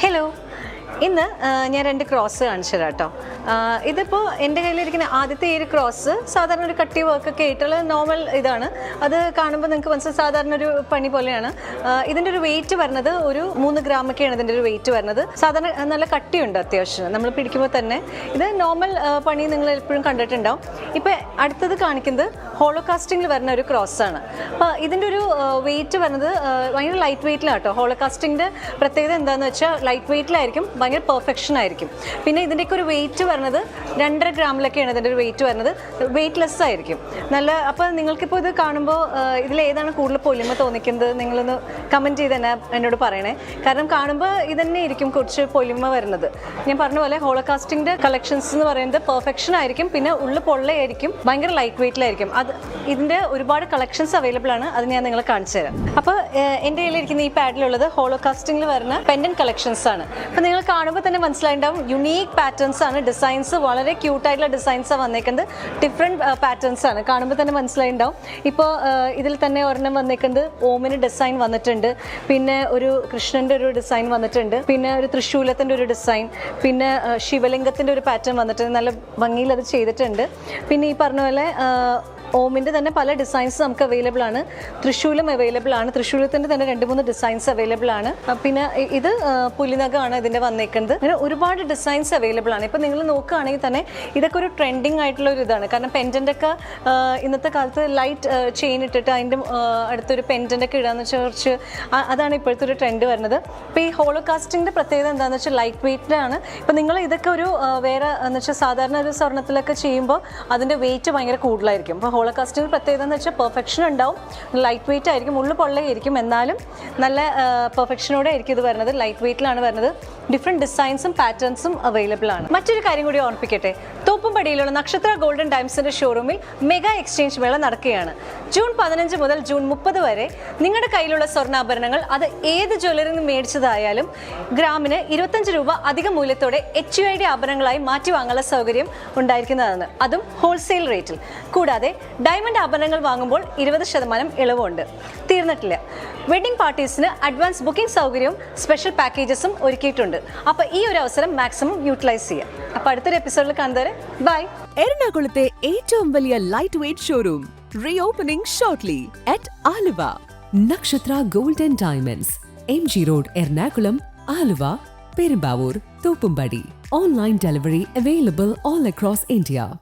Hello ഇന്ന് ഞാൻ രണ്ട് ക്രോസ് കാണിച്ചു കേട്ടോ ഇതിപ്പോൾ എന്റെ കയ്യിലിരിക്കുന്ന ആദ്യത്തെ ഈ ഒരു ക്രോസ് സാധാരണ ഒരു കട്ടി വർക്ക് വർക്കൊക്കെ ആയിട്ടുള്ള നോർമൽ ഇതാണ്. അത് കാണുമ്പോൾ നിങ്ങൾക്ക് മനസ്സിൽ സാധാരണ ഒരു പണി പോലെയാണ്. ഇതിന്റെ ഒരു വെയിറ്റ് വരുന്നത് ഒരു മൂന്ന് ഗ്രാമൊക്കെയാണ് ഇതിന്റെ ഒരു വെയിറ്റ് വരുന്നത്. സാധാരണ നല്ല കട്ടിയുണ്ട് അത്യാവശ്യം. നമ്മൾ പിടിക്കുമ്പോൾ തന്നെ. ഇത് നോർമൽ പണി നിങ്ങൾ എപ്പോഴും കണ്ടിട്ടുണ്ടാവും. ഇപ്പോൾ അടുത്തത് കാണിക്കുന്നത് ഹോളോകാസ്റ്റിംഗിൽ വരുന്ന ഒരു ക്രോസ് ആണ്. അപ്പോൾ ഇതിന്റെ ഒരു വെയിറ്റ് വരുന്നത് ഭയങ്കര ലൈറ്റ് വെയിറ്റിലാണ് കേട്ടോ ഹോളോകാസ്റ്റിംഗിന്റെ പ്രത്യേകത എന്താണെന്ന് വെച്ചാൽ ലൈറ്റ് വെയിറ്റിലായിരിക്കും ഭയങ്കര പെർഫെക്ഷൻ ആയിരിക്കും. പിന്നെ ഇതിന്റെയൊക്കെ ഒരു വെയിറ്റ് വരുന്നത് രണ്ടര ഗ്രാമിലൊക്കെയാണ് ഇതിന്റെ ഒരു വെയിറ്റ് വരുന്നത്. വെയിറ്റ് ലെസ് ആയിരിക്കും. നല്ല അപ്പോൾ നിങ്ങൾക്കിപ്പോൾ ഇത് കാണുമ്പോൾ ഇതിലേതാണ് കൂടുതൽ പൊലിമ തോന്നിക്കുന്നത്? നിങ്ങളൊന്ന് കമന്റ് ചെയ്ത് തന്നെ എന്നോട് പറയണേ. കാരണം കാണുമ്പോൾ ഇതന്നെ ഇരിക്കും കുറച്ച് പൊലിമ വരുന്നത്. ഞാൻ പറഞ്ഞ പോലെ ഹോളോകാസ്റ്റിംഗിന്റെ കളക്ഷൻസ് എന്ന് പറയുന്നത് പെർഫെക്ഷൻ ആയിരിക്കും. പിന്നെ ഉള്ളു പൊള്ളയായിരിക്കും. ഭയങ്കര ലൈറ്റ് വെയിറ്റിലായിരിക്കും അത് ഇതിന്റെ ഒരുപാട് കളക്ഷൻസ് അവൈലബിൾ ആണ്. അത് ഞാൻ നിങ്ങളെ കാണിച്ചു തരാം. അപ്പോൾ എന്റെ കയ്യിലിരിക്കുന്ന ഈ പാഡിലുള്ളത് ഹോളോ കാസ്റ്റിംഗിൽ വരുന്ന പെൻഡൻ കളക്ഷൻസ് ആണ്. അപ്പോൾ നിങ്ങൾ കാണുമ്പോൾ തന്നെ മനസ്സിലായിട്ടുണ്ടാവും യുണീക്ക് പാറ്റേൺസ് ആണ്. ഡിസൈൻസ് വളരെ ക്യൂട്ടായിട്ടുള്ള ആണ് വന്നേക്കുന്നത്. ഡിഫറെന്റ് പാറ്റേൺസ് ആണ്. കാണുമ്പോൾ തന്നെ മനസ്സിലായിട്ടുണ്ടാവും. ഇപ്പോൾ ഇതിൽ തന്നെ ഒരെണ്ണം വന്നേക്കുന്നത് ഓമിന് ഡിസൈൻ വന്നിട്ടുണ്ട്. പിന്നെ ഒരു കൃഷ്ണന്റെ ഒരു ഡിസൈൻ വന്നിട്ടുണ്ട്. പിന്നെ ഒരു തൃശ്ശൂലത്തിന്റെ ഒരു ഡിസൈൻ പിന്നെ ശിവലിംഗത്തിന്റെ ഒരു പാറ്റേൺ വന്നിട്ടുണ്ട്. നല്ല ഭംഗിയിൽ അത് ചെയ്തിട്ടുണ്ട്. പിന്നെ ഈ പറഞ്ഞ പോലെ ഓമിന്റെ തന്നെ പല ഡിസൈൻസ് നമുക്ക് അവൈലബിൾ ആണ്. തൃശ്ശൂലും അവൈലബിൾ ആണ്. തൃശ്ശൂലത്തിന്റെ തന്നെ രണ്ട് മൂന്ന് ഡിസൈൻസ് അവൈലബിൾ ആണ്. പിന്നെ ഇത് പുലിനകമാണ് ഇതിന്റെ വന്നേക്കുന്നത്. അങ്ങനെ ഒരുപാട് ഡിസൈൻസ് അവൈലബിൾ ആണ്. ഇപ്പം നിങ്ങൾ നോക്കുകയാണെങ്കിൽ തന്നെ ഇതൊക്കെ ഒരു ട്രെൻഡിങ് ആയിട്ടുള്ള ഒരു ഇതാണ്. കാരണം പെൻഡന്റ് ഒക്കെ ഇന്നത്തെ കാലത്ത് ലൈറ്റ് ചെയിൻ ഇട്ടിട്ട് അതിന്റെ അടുത്തൊരു പെൻഡന്റ് ഒക്കെ ഇടാന്ന് വെച്ചാൽ കുറച്ച് അതാണ് ഇപ്പോഴത്തെ ഒരു ട്രെൻഡ് വരുന്നത്. ഇപ്പോൾ ഈ ഹോളോകാസ്റ്റിന്റെ പ്രത്യേകത എന്താണെന്ന് വെച്ചാൽ ലൈറ്റ് വെയ്റ്റിലാണ് ഇപ്പം നിങ്ങൾ ഇതൊക്കെ ഒരു വേറെ എന്ന് വെച്ചാൽ സാധാരണ ഒരു സ്വർണത്തിലൊക്കെ ചെയ്യുമ്പോൾ അതിന്റെ വെയിറ്റ് ഭയങ്കര കൂടുതലായിരിക്കും. അപ്പോൾ ഹോളോകാസ്റ്റിന്റെ പ്രത്യേകത എന്ന് വെച്ചാൽ പെർഫെക്ഷൻ ഉണ്ടാവും. ലൈറ്റ് വെയിറ്റ് ആയിരിക്കും ഉള്ളു പൊള്ളയായിരിക്കും. എന്നാലും നല്ല പെർഫെക്ഷനോടെ ആയിരിക്കും ഇത് വരുന്നത്. ലൈറ്റ് വെയിറ്റിലാണ് വരുന്നത്. ഡിഫറെന്റ് ഡിസൈൻസും പാറ്റേൺസും അവൈലബിൾ ആണ്. മറ്റൊരു കാര്യം കൂടി ഓർമ്മിപ്പിക്കട്ടെ. തോപ്പുംപടിയിലുള്ള നക്ഷത്ര ഗോൾഡൻ ടൈംസിന്റെ ഷോറൂമിൽ മെഗാ എക്സ്ചേഞ്ച് മേള നടക്കുകയാണ്. ജൂൺ പതിനഞ്ച് മുതൽ ജൂൺ മുപ്പത് വരെ നിങ്ങളുടെ കയ്യിലുള്ള സ്വർണാഭരണങ്ങൾ അത് ഏത് ജ്വല്ലറിൽ നിന്ന് മേടിച്ചതായാലും ഗ്രാമിന് ഇരുപത്തഞ്ച് രൂപ അധിക മൂല്യത്തോടെ എച്ച് യു ഐ ഡി ആഭരണങ്ങളായി മാറ്റി വാങ്ങാനുള്ള സൗകര്യം ഉണ്ടായിരിക്കുന്നതാണ്. അതും ഹോൾസെയിൽ റേറ്റിൽ കൂടാതെ ഡയമണ്ട് ആഭരണങ്ങൾ വാങ്ങുമ്പോൾ ഇരുപത് ശതമാനം ഇളവുണ്ട്. തീർന്നിട്ടില്ല. വെഡിംഗ് പാർട്ടീസിന് അഡ്വാൻസ് ബുക്കിംഗ് സൗകര്യവും സ്പെഷ്യൽ പാക്കേജസും ഒരുക്കിയിട്ടുണ്ട്. അപ്പോൾ ഈ ഒരു അവസരം മാക്സിമം യൂട്ടിലൈസ് ചെയ്യാം. അപ്പോൾ അടുത്തൊരു എപ്പിസോഡിൽ കാണുന്നവരെ ബൈ എറണാകുളത്തെ ഏറ്റവും വലിയ light weight showroom reopening shortly at Aluva. Nakshatra gold and diamonds M G road Ernakulam Aluva Perumbavoor Thoppumpady. Online delivery available all across India